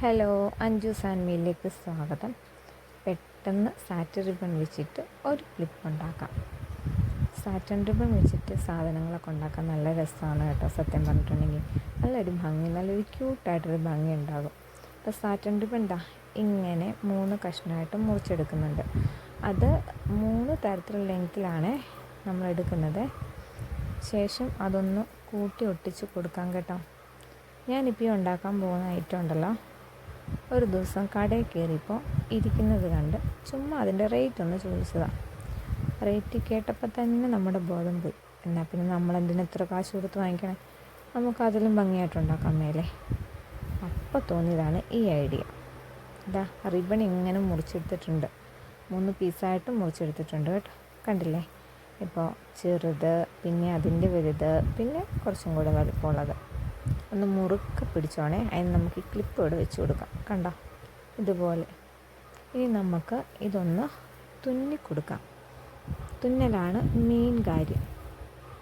Hello Anju സാൻമിയിലേക്ക് സ്വാഗതം. പെട്ടെന്ന് സാറ്റ് ribbon വെച്ചിട്ട് ഒരു ക്ലിപ്പ് ഉണ്ടാക്കാം. സാറ്റൻ റിബൺ വെച്ചിട്ട് സാധനങ്ങളൊക്കെ ഉണ്ടാക്കാൻ നല്ല രസമാണ് കേട്ടോ സത്യം പറഞ്ഞിട്ടുണ്ടെങ്കിൽ. നല്ലൊരു ഭംഗി നല്ലൊരു ക്യൂട്ടായിട്ടൊരു ഭംഗി ഉണ്ടാകും. അപ്പോൾ സാറ്റൻ റിബൺ എന്താ ഇങ്ങനെ മൂന്ന് കഷ്ണമായിട്ട് മുറിച്ചെടുക്കുന്നുണ്ട്. അത് മൂന്ന് തരത്തിലുള്ള ലെങ്ത്തിലാണ് നമ്മൾ എടുക്കുന്നത്. ശേഷം അതൊന്ന് കൂട്ടി ഒട്ടിച്ച് കൊടുക്കാം കേട്ടോ. ഞാനിപ്പോൾ ഉണ്ടാക്കാൻ പോകുന്ന ഐറ്റം ഉണ്ടല്ലോ. ഒരു ദിവസം കടയിൽ കയറിയപ്പോൾ ഇരിക്കുന്നത് കണ്ട് ചുമ്മാ അതിന്റെ റേറ്റ് ഒന്ന് ചോദിച്ചതാണ് റേറ്റ് കേട്ടപ്പോൾ തന്നെ നമ്മുടെ ബോധം പോയി. എന്നാൽ പിന്നെ നമ്മൾ എന്തിനു എത്ര കാശ് കൊടുത്ത് വാങ്ങിക്കണേ? നമുക്ക് അതിലും ഭംഗിയായിട്ട് ഉണ്ടാക്കാൻ മേലെ. അപ്പോൾ തോന്നിയതാണ് ഈ ഐഡിയ ഇതാ റിബൺ ഇങ്ങനെ മുറിച്ചെടുത്തിട്ടുണ്ട്. മൂന്ന് പീസായിട്ട് മുറിച്ചെടുത്തിട്ടുണ്ട് കേട്ടോ. കണ്ടില്ലേ? ഇപ്പോൾ ചെറുത് പിന്നെ അതിന്റെ വലുത് പിന്നെ കുറച്ചും കൂടെ വലുപ്പമുള്ളത്. ഒന്ന് മുറുക്കെ പിടിച്ചോണേ. അതിന് നമുക്ക് ക്ലിപ്പ് ഇവിടെ വെച്ച് കൊടുക്കാം. കണ്ടോ? ഇതുപോലെ. ഇനി നമുക്ക് ഇതൊന്ന് തുന്നി കൊടുക്കാം. തുന്നലാണ് മെയിൻ കാര്യം.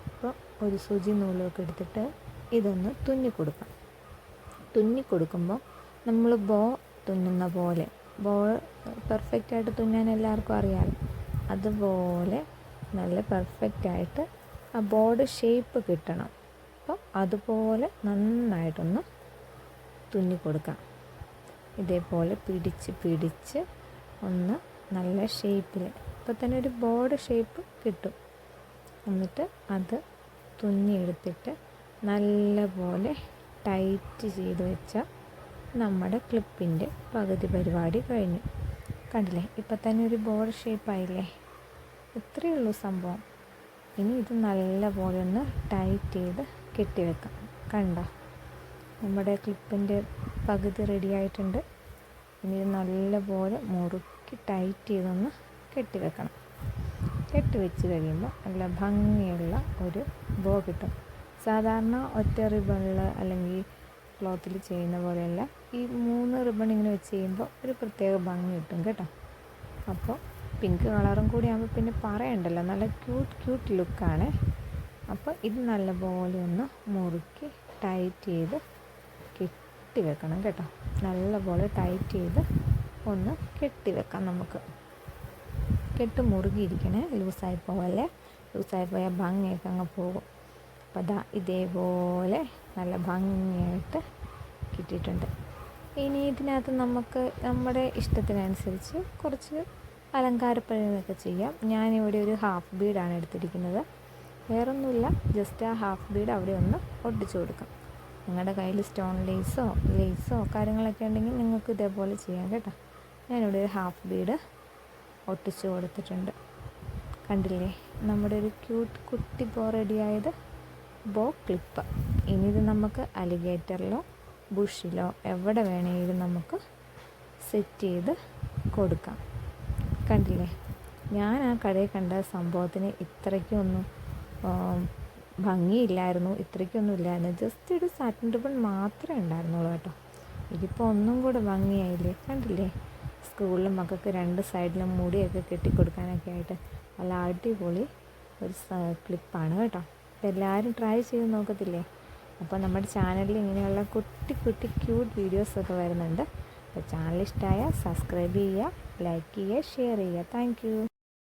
അപ്പോൾ ഒരു സൂചി നൂലൊക്കെ എടുത്തിട്ട് ഇതൊന്ന് തുന്നി കൊടുക്കാം. തുന്നി കൊടുക്കുമ്പോൾ നമ്മൾ ബോ തുന്നുന്ന പോലെ. ബോ പെർഫെക്റ്റായിട്ട് തുന്നാൻ എല്ലാവർക്കും അറിയാമല്ലോ അതുപോലെ നല്ല പെർഫെക്റ്റായിട്ട് ആ ബോർഡ് ഷേപ്പ് കിട്ടണം. അപ്പം അതുപോലെ നന്നായിട്ടൊന്ന് തുന്നി കൊടുക്കാം. ഇതേപോലെ പിടിച്ച് പിടിച്ച് ഒന്ന് നല്ല ഷേപ്പിൽ ഇപ്പോൾ തന്നെ ഒരു ബോർഡ് ഷേപ്പ് കിട്ടും. എന്നിട്ട് അത് തുന്നിയെടുത്തിട്ട് നല്ലപോലെ ടൈറ്റ് ചെയ്ത് വെച്ചാൽ നമ്മുടെ ക്ലിപ്പിന്റെ പകുതി പരിപാടി കഴിഞ്ഞു. കണ്ടില്ലേ? ഇപ്പം തന്നെ ഒരു ബോർഡ് ഷേപ്പായില്ലേ ഇത്രയേ ഉള്ളൂ സംഭവം. ഇനി ഇത് നല്ലപോലെ ഒന്ന് ടൈറ്റ് ചെയ്ത് കെട്ടിവെക്കാം. കണ്ട? നമ്മുടെ ക്ലിപ്പിന്റെ പകുതി റെഡി ആയിട്ടുണ്ട്. ഇനി നല്ലപോലെ മുറുക്കി ടൈറ്റ് ചെയ്തൊന്ന് കെട്ടിവെക്കണം. കെട്ടിവെച്ച് കഴിയുമ്പോൾ നല്ല ഭംഗിയുള്ള ഒരു ബോ കിട്ടും. സാധാരണ ഒറ്റ റിബണിൽ അല്ലെങ്കിൽ ക്ലോത്തിൽ ചെയ്യുന്ന പോലെയല്ല ഈ മൂന്ന് റിബൺ ഇങ്ങനെ വെച്ച് ചെയ്യുമ്പോൾ ഒരു പ്രത്യേക ഭംഗി കിട്ടും കേട്ടോ. അപ്പോൾ പിങ്ക് കളറും കൂടി ആകുമ്പോൾ പിന്നെ പറയണ്ടല്ലോ നല്ല ക്യൂട്ട് ക്യൂട്ട് ലുക്കാണ് അപ്പോൾ ഇത് നല്ലപോലെ ഒന്ന് മുറുക്കി ടൈറ്റ് ചെയ്ത് കെട്ടി വെക്കണം കേട്ടോ. നല്ലപോലെ ടൈറ്റ് ചെയ്ത് ഒന്ന് കെട്ടി വെക്കാം നമുക്ക്. കെട്ട് മുറുകിയിരിക്കണേ ലൂസായി പോകല്ലേ ലൂസായി പോയാൽ ഭംഗിയൊക്കെ അങ്ങ് പോകും. അപ്പോൾ അതാ ഇതേപോലെ നല്ല ഭംഗിയായിട്ട് കിട്ടിയിട്ടുണ്ട്. ഇനി ഇതിനകത്ത് നമുക്ക് നമ്മുടെ ഇഷ്ടത്തിനനുസരിച്ച് കുറച്ച് അലങ്കാരപ്പഴങ്ങളൊക്കെ ചെയ്യാം. ഞാനിവിടെ ഒരു ഹാഫ് ബീഡാണ് എടുത്തിരിക്കുന്നത്. വേറൊന്നുമില്ല. ജസ്റ്റ് ആ ഹാഫ് ബീഡ് അവിടെ ഒന്ന് ഒട്ടിച്ചു കൊടുക്കാം. നിങ്ങളുടെ കയ്യിൽ സ്റ്റോൺ ലേസോ ലേസോ കാര്യങ്ങളൊക്കെ ഉണ്ടെങ്കിൽ നിങ്ങൾക്ക് ഇതേപോലെ ചെയ്യാം കേട്ടോ. ഞാനിവിടെ ഒരു ഹാഫ് ബീഡ് ഒട്ടിച്ചു കൊടുത്തിട്ടുണ്ട്. കണ്ടില്ലേ? നമ്മുടെ ഒരു ക്യൂട്ട് കുട്ടി ബോ റെഡിയായത് ബോ ക്ലിപ്പ് ഇനി ഇത് നമുക്ക് അലിഗേറ്ററിലോ ബുഷിലോ എവിടെ വേണമെങ്കിലും നമുക്ക് സെറ്റ് ചെയ്ത് കൊടുക്കാം. കണ്ടില്ലേ? ഞാൻ ആ കടയിൽ കണ്ട സംഭവത്തിന് ഇത്രയ്ക്കൊന്നും ഭംഗിയില്ലായിരുന്നു ഇത്രയ്ക്കൊന്നും ഇല്ലായിരുന്നു. ജസ്റ്റ് ഒരു സാറ്റിൻ റിബൺ മാത്രമേ ഉണ്ടായിരുന്നുള്ളൂ കേട്ടോ. ഇതിപ്പോൾ ഒന്നും കൂടെ ഭംഗിയായില്ലേ? കണ്ടില്ലേ? സ്കൂളിലും മക്കൾക്ക് രണ്ട് സൈഡിലും മുടിയൊക്കെ കെട്ടിക്കൊടുക്കാനൊക്കെ ആയിട്ട് നല്ല അടിപൊളി ഒരു ക്ലിപ്പാണ് കേട്ടോ. അപ്പോൾ എല്ലാവരും ട്രൈ ചെയ്ത് നോക്കത്തില്ലേ? അപ്പോൾ നമ്മുടെ ചാനലിൽ ഇങ്ങനെയുള്ള കുട്ടി കുട്ടി ക്യൂട്ട് വീഡിയോസൊക്കെ വരുന്നുണ്ട്. അപ്പോൾ ചാനൽ ഇഷ്ടമായ സബ്സ്ക്രൈബ് ചെയ്യുക ലൈക്ക് ചെയ്യുക ഷെയർ ചെയ്യുക. താങ്ക്